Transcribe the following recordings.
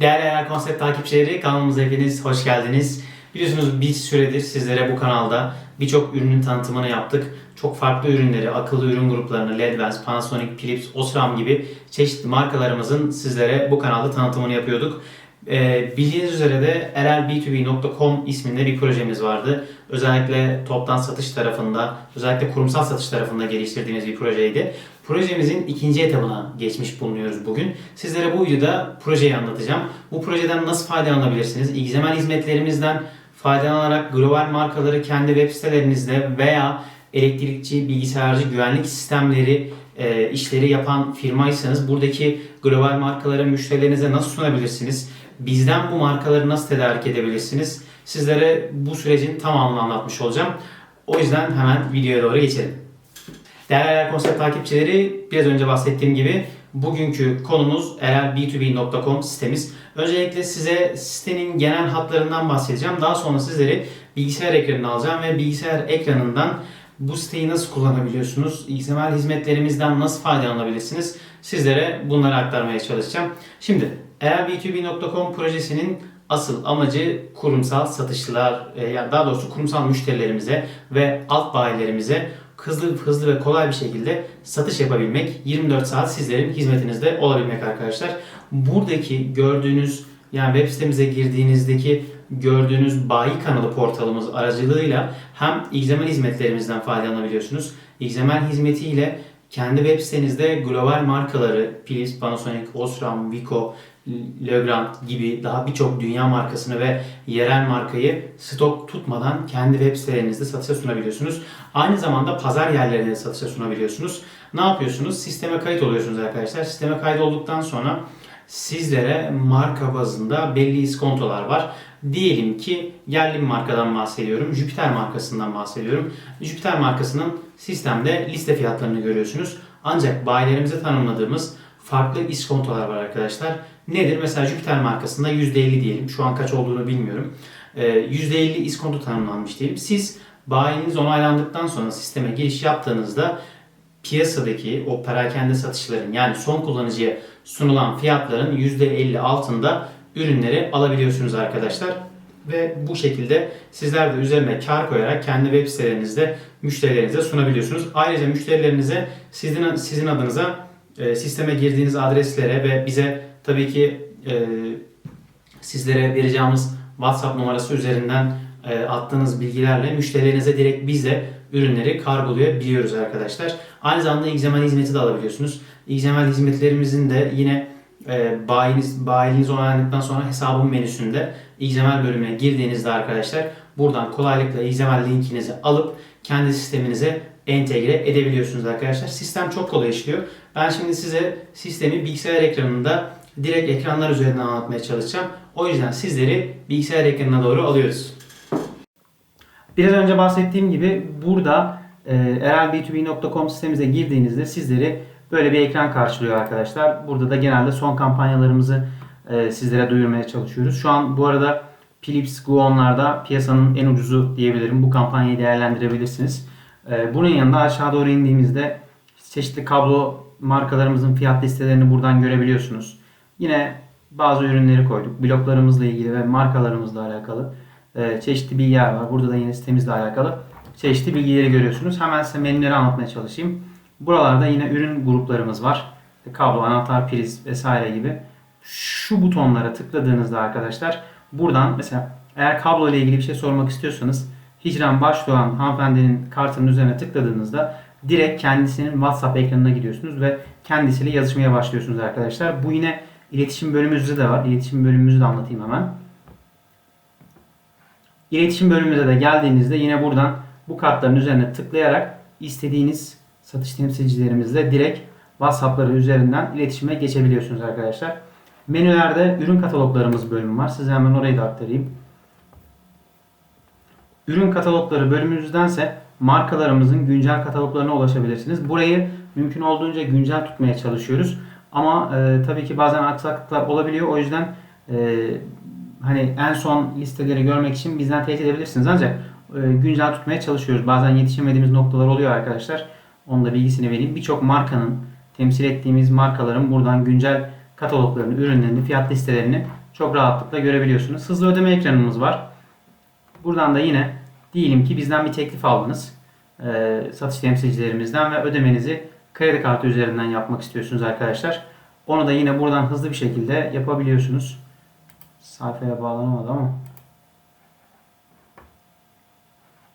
Değerli Hayal Konsept takipçileri kanalımıza hepiniz hoş geldiniz. Biliyorsunuz bir süredir sizlere bu kanalda birçok ürünün tanıtımını yaptık. Çok farklı ürünleri, akıllı ürün gruplarını, Ledvance, Panasonic, Philips, Osram gibi çeşitli markalarımızın sizlere bu kanalda tanıtımını yapıyorduk. Ee, bildiğiniz üzere de erelb2b.com isminde bir projemiz vardı. Özellikle toptan satış tarafında, özellikle kurumsal satış tarafında geliştirdiğimiz bir projeydi. Projemizin ikinci etabına geçmiş bulunuyoruz bugün. Sizlere bu videoda projeyi anlatacağım. Bu projeden nasıl faydalanabilirsiniz? XML hizmetlerimizden faydalanarak global markaları kendi web sitelerinizde veya elektrikçi, bilgisayarcı, güvenlik sistemleri e, işleri yapan firmaysanız buradaki global markaları müşterilerinize nasıl sunabilirsiniz? Bizden bu markaları nasıl tedarik edebilirsiniz? Sizlere bu sürecin tamamını anlatmış olacağım. O yüzden hemen videoya doğru geçelim. Değerli Erel Konsept takipçileri biraz önce bahsettiğim gibi bugünkü konumuz erelb2b.com sitemiz. Öncelikle size sitenin genel hatlarından bahsedeceğim. Daha sonra sizleri bilgisayar ekranına alacağım ve bilgisayar ekranından bu siteyi nasıl kullanabiliyorsunuz? XML hizmetlerimizden nasıl faydalanabilirsiniz? Sizlere bunları aktarmaya çalışacağım. Şimdi erelb2b.com projesinin asıl amacı kurumsal satışçılar, e, yani daha doğrusu kurumsal müşterilerimize ve alt bayilerimize hızlı hızlı ve kolay bir şekilde satış yapabilmek, 24 saat sizlerin hizmetinizde olabilmek arkadaşlar. Buradaki gördüğünüz yani web sitemize girdiğinizdeki gördüğünüz bayi kanalı portalımız aracılığıyla hem XML hizmetlerimizden faydalanabiliyorsunuz. XML hizmetiyle kendi web sitenizde global markaları Philips, Panasonic, Osram, Vico, Legrand gibi daha birçok dünya markasını ve yerel markayı stok tutmadan kendi web sitelerinizde satışa sunabiliyorsunuz. Aynı zamanda pazar yerlerinde de satışa sunabiliyorsunuz. Ne yapıyorsunuz? Sisteme kayıt oluyorsunuz arkadaşlar. Sisteme kayıt olduktan sonra sizlere marka bazında belli iskontolar var. Diyelim ki yerli bir markadan bahsediyorum. Jupiter markasından bahsediyorum. Jupiter markasının sistemde liste fiyatlarını görüyorsunuz. Ancak bayilerimize tanımladığımız farklı iskontolar var arkadaşlar. Nedir? Mesela Jupiter markasında %50 diyelim. Şu an kaç olduğunu bilmiyorum. Ee, %50 iskonto tanımlanmış diyelim. Siz bayiniz onaylandıktan sonra sisteme giriş yaptığınızda piyasadaki o perakende satışların yani son kullanıcıya sunulan fiyatların %50 altında ürünleri alabiliyorsunuz arkadaşlar. Ve bu şekilde sizler de üzerine kar koyarak kendi web sitelerinizde müşterilerinize sunabiliyorsunuz. Ayrıca müşterilerinize sizin, sizin adınıza e, sisteme girdiğiniz adreslere ve bize tabii ki e, sizlere vereceğimiz WhatsApp numarası üzerinden e, attığınız bilgilerle müşterilerinize direkt bize ürünleri kargolayabiliyoruz arkadaşlar. Aynı zamanda XML hizmeti de alabiliyorsunuz. XML hizmetlerimizin de yine e, bayiniz, bayiniz onaylandıktan sonra hesabın menüsünde XML bölümüne girdiğinizde arkadaşlar buradan kolaylıkla XML linkinizi alıp kendi sisteminize entegre edebiliyorsunuz arkadaşlar. Sistem çok kolay işliyor. Ben şimdi size sistemi bilgisayar ekranında direkt ekranlar üzerinden anlatmaya çalışacağım. O yüzden sizleri bilgisayar ekranına doğru alıyoruz. Biraz önce bahsettiğim gibi burada e, erelb2b.com sitemize girdiğinizde sizleri böyle bir ekran karşılıyor arkadaşlar. Burada da genelde son kampanyalarımızı e, sizlere duyurmaya çalışıyoruz. Şu an bu arada Philips Guon'larda piyasanın en ucuzu diyebilirim. Bu kampanyayı değerlendirebilirsiniz. E, bunun yanında aşağı doğru indiğimizde çeşitli kablo markalarımızın fiyat listelerini buradan görebiliyorsunuz. Yine bazı ürünleri koyduk. Bloklarımızla ilgili ve markalarımızla alakalı e, çeşitli bilgiler var. Burada da yine sitemizle alakalı çeşitli bilgileri görüyorsunuz. Hemen size menüleri anlatmaya çalışayım. Buralarda yine ürün gruplarımız var. Kablo, anahtar, priz vesaire gibi. Şu butonlara tıkladığınızda arkadaşlar buradan mesela eğer kablo ile ilgili bir şey sormak istiyorsanız Hicran Başdoğan hanımefendinin kartının üzerine tıkladığınızda direkt kendisinin WhatsApp ekranına gidiyorsunuz ve kendisiyle yazışmaya başlıyorsunuz arkadaşlar. Bu yine iletişim bölümümüzde de var. İletişim bölümümüzü de anlatayım hemen. İletişim bölümümüze de geldiğinizde yine buradan bu kartların üzerine tıklayarak istediğiniz satış temsilcilerimizle direkt WhatsApp'ları üzerinden iletişime geçebiliyorsunuz arkadaşlar. Menülerde ürün kataloglarımız bölümü var. Size hemen orayı da aktarayım. Ürün katalogları bölümümüzdense markalarımızın güncel kataloglarına ulaşabilirsiniz. Burayı mümkün olduğunca güncel tutmaya çalışıyoruz. Ama e, tabii ki bazen aksaklıklar olabiliyor. O yüzden e, hani en son listeleri görmek için bizden tehdit edebilirsiniz. Ancak e, güncel tutmaya çalışıyoruz. Bazen yetişemediğimiz noktalar oluyor arkadaşlar. Onun da bilgisini vereyim. Birçok markanın temsil ettiğimiz markaların buradan güncel kataloglarını, ürünlerini, fiyat listelerini çok rahatlıkla görebiliyorsunuz. Hızlı ödeme ekranımız var. Buradan da yine diyelim ki bizden bir teklif aldınız. Ee, satış temsilcilerimizden ve ödemenizi kredi kartı üzerinden yapmak istiyorsunuz arkadaşlar. Onu da yine buradan hızlı bir şekilde yapabiliyorsunuz. Sayfaya bağlanamadı ama.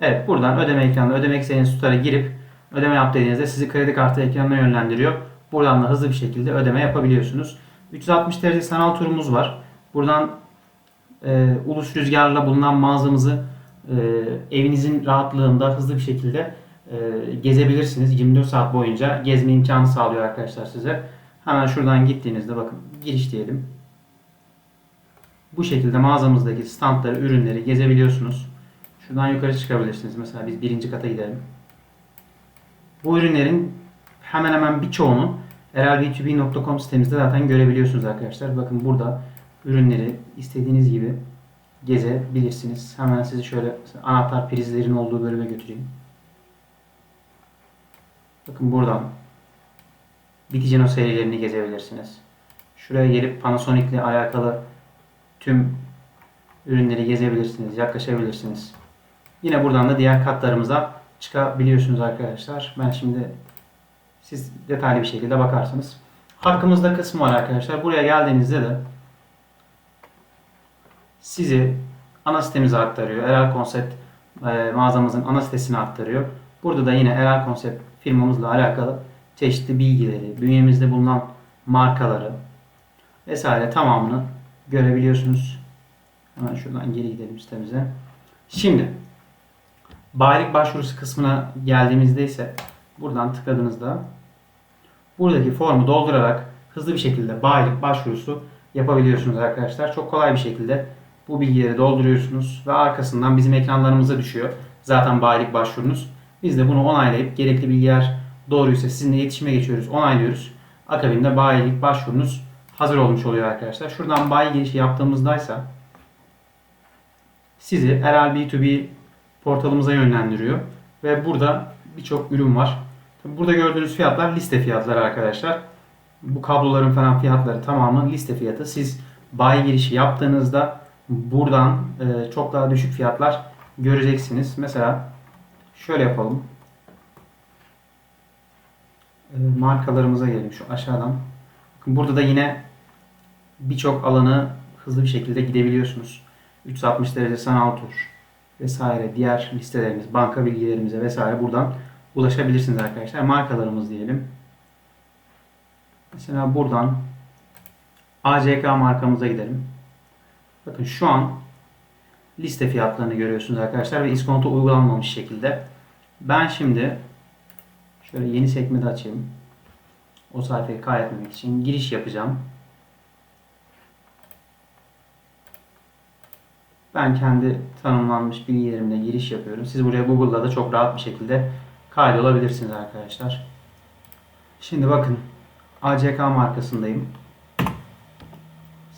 Evet buradan ödeme ekranına ödemek istediğiniz tutara girip ödeme yap dediğinizde sizi kredi kartı ekranına yönlendiriyor. Buradan da hızlı bir şekilde ödeme yapabiliyorsunuz. 360 derece sanal turumuz var. Buradan e, ulus rüzgarla bulunan mağazamızı e, evinizin rahatlığında hızlı bir şekilde e, gezebilirsiniz. 24 saat boyunca gezme imkanı sağlıyor arkadaşlar size. Hemen şuradan gittiğinizde bakın giriş diyelim. Bu şekilde mağazamızdaki standları, ürünleri gezebiliyorsunuz. Şuradan yukarı çıkabilirsiniz. Mesela biz birinci kata gidelim. Bu ürünlerin hemen hemen birçoğunu erelb2b.com sitemizde zaten görebiliyorsunuz arkadaşlar. Bakın burada ürünleri istediğiniz gibi gezebilirsiniz. Hemen sizi şöyle anahtar prizlerin olduğu bölüme götüreyim. Bakın buradan Biticino serilerini gezebilirsiniz. Şuraya gelip Panasonic ile alakalı tüm ürünleri gezebilirsiniz, yaklaşabilirsiniz. Yine buradan da diğer katlarımıza çıkabiliyorsunuz arkadaşlar. Ben şimdi siz detaylı bir şekilde bakarsınız. Hakkımızda kısmı var arkadaşlar. Buraya geldiğinizde de sizi ana sitemize aktarıyor. Erel Konsept e, mağazamızın ana sitesine aktarıyor. Burada da yine Erel Konsept firmamızla alakalı çeşitli bilgileri, bünyemizde bulunan markaları vesaire tamamını görebiliyorsunuz. Hemen şuradan geri gidelim sitemize. Şimdi bayilik başvurusu kısmına geldiğimizde ise buradan tıkladığınızda buradaki formu doldurarak hızlı bir şekilde bayilik başvurusu yapabiliyorsunuz arkadaşlar. Çok kolay bir şekilde bu bilgileri dolduruyorsunuz ve arkasından bizim ekranlarımıza düşüyor. Zaten bayilik başvurunuz. Biz de bunu onaylayıp gerekli bilgiler doğruysa sizinle iletişime geçiyoruz, onaylıyoruz. Akabinde bayilik başvurunuz hazır olmuş oluyor arkadaşlar. Şuradan bayi girişi yaptığımızdaysa sizi Erel B2B portalımıza yönlendiriyor. Ve burada birçok ürün var. Burada gördüğünüz fiyatlar liste fiyatları arkadaşlar. Bu kabloların falan fiyatları tamamı liste fiyatı. Siz bayi girişi yaptığınızda buradan e, çok daha düşük fiyatlar göreceksiniz. Mesela şöyle yapalım. E, markalarımıza gelelim şu aşağıdan. Bakın burada da yine birçok alanı hızlı bir şekilde gidebiliyorsunuz. 360 derece sanal tur vesaire diğer listelerimiz, banka bilgilerimize vesaire buradan ulaşabilirsiniz arkadaşlar. Markalarımız diyelim. Mesela buradan ACK markamıza gidelim. Bakın şu an liste fiyatlarını görüyorsunuz arkadaşlar ve iskonto uygulanmamış şekilde. Ben şimdi şöyle yeni sekmede açayım. O sayfayı kaydetmemek için giriş yapacağım. Ben kendi tanımlanmış bilgilerimle giriş yapıyorum. Siz buraya Google'da da çok rahat bir şekilde kaydolabilirsiniz arkadaşlar. Şimdi bakın ACK markasındayım.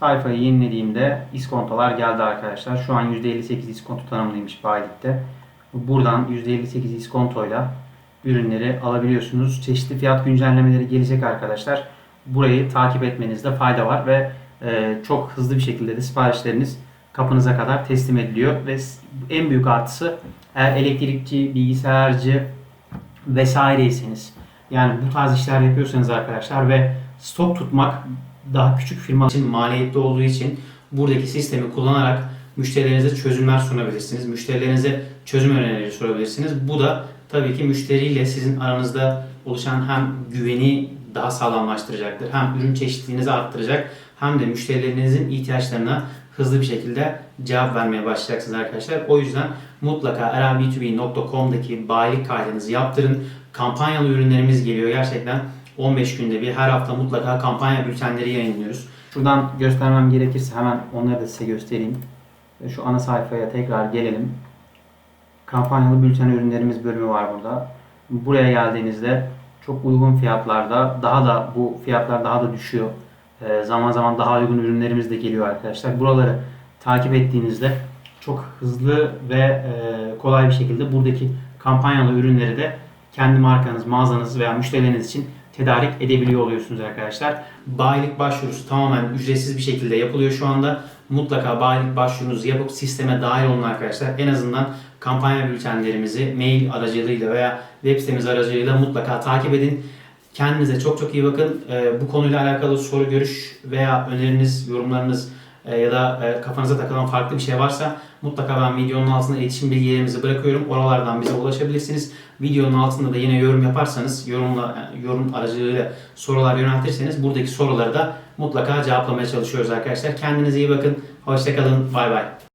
Sayfayı yenilediğimde iskontolar geldi arkadaşlar. Şu an %58 iskonto tanımlıymış bayilikte. Buradan %58 iskontoyla ürünleri alabiliyorsunuz. Çeşitli fiyat güncellemeleri gelecek arkadaşlar. Burayı takip etmenizde fayda var ve e, çok hızlı bir şekilde de siparişleriniz kapınıza kadar teslim ediliyor ve en büyük artısı eğer elektrikçi, bilgisayarcı vesaireyseniz yani bu tarz işler yapıyorsanız arkadaşlar ve stok tutmak daha küçük firma için maliyetli olduğu için buradaki sistemi kullanarak müşterilerinize çözümler sunabilirsiniz. Müşterilerinize çözüm önerileri sorabilirsiniz. Bu da tabii ki müşteriyle sizin aranızda oluşan hem güveni daha sağlamlaştıracaktır. Hem ürün çeşitliliğinizi arttıracak hem de müşterilerinizin ihtiyaçlarına hızlı bir şekilde cevap vermeye başlayacaksınız arkadaşlar. O yüzden mutlaka erab2b.com'daki bayilik kaydınızı yaptırın. Kampanyalı ürünlerimiz geliyor gerçekten 15 günde bir her hafta mutlaka kampanya bültenleri yayınlıyoruz. Şuradan göstermem gerekirse hemen onları da size göstereyim. Şu ana sayfaya tekrar gelelim. Kampanyalı bülten ürünlerimiz bölümü var burada. Buraya geldiğinizde çok uygun fiyatlarda daha da bu fiyatlar daha da düşüyor. Ee, zaman zaman daha uygun ürünlerimiz de geliyor arkadaşlar. Buraları takip ettiğinizde çok hızlı ve e, kolay bir şekilde buradaki kampanyalı ürünleri de kendi markanız, mağazanız veya müşterileriniz için tedarik edebiliyor oluyorsunuz arkadaşlar. Bayilik başvurusu tamamen ücretsiz bir şekilde yapılıyor şu anda. Mutlaka bayilik başvurunuzu yapıp sisteme dahil olun arkadaşlar. En azından kampanya bültenlerimizi mail aracılığıyla veya web sitemiz aracılığıyla mutlaka takip edin. Kendinize çok çok iyi bakın. Ee, bu konuyla alakalı soru, görüş veya öneriniz, yorumlarınız ya da e, kafanıza takılan farklı bir şey varsa mutlaka ben videonun altına iletişim bilgilerimizi bırakıyorum. Oralardan bize ulaşabilirsiniz. Videonun altında da yine yorum yaparsanız, yorumla, yorum aracılığıyla sorular yöneltirseniz buradaki soruları da mutlaka cevaplamaya çalışıyoruz arkadaşlar. Kendinize iyi bakın. Hoşçakalın. Bay bay.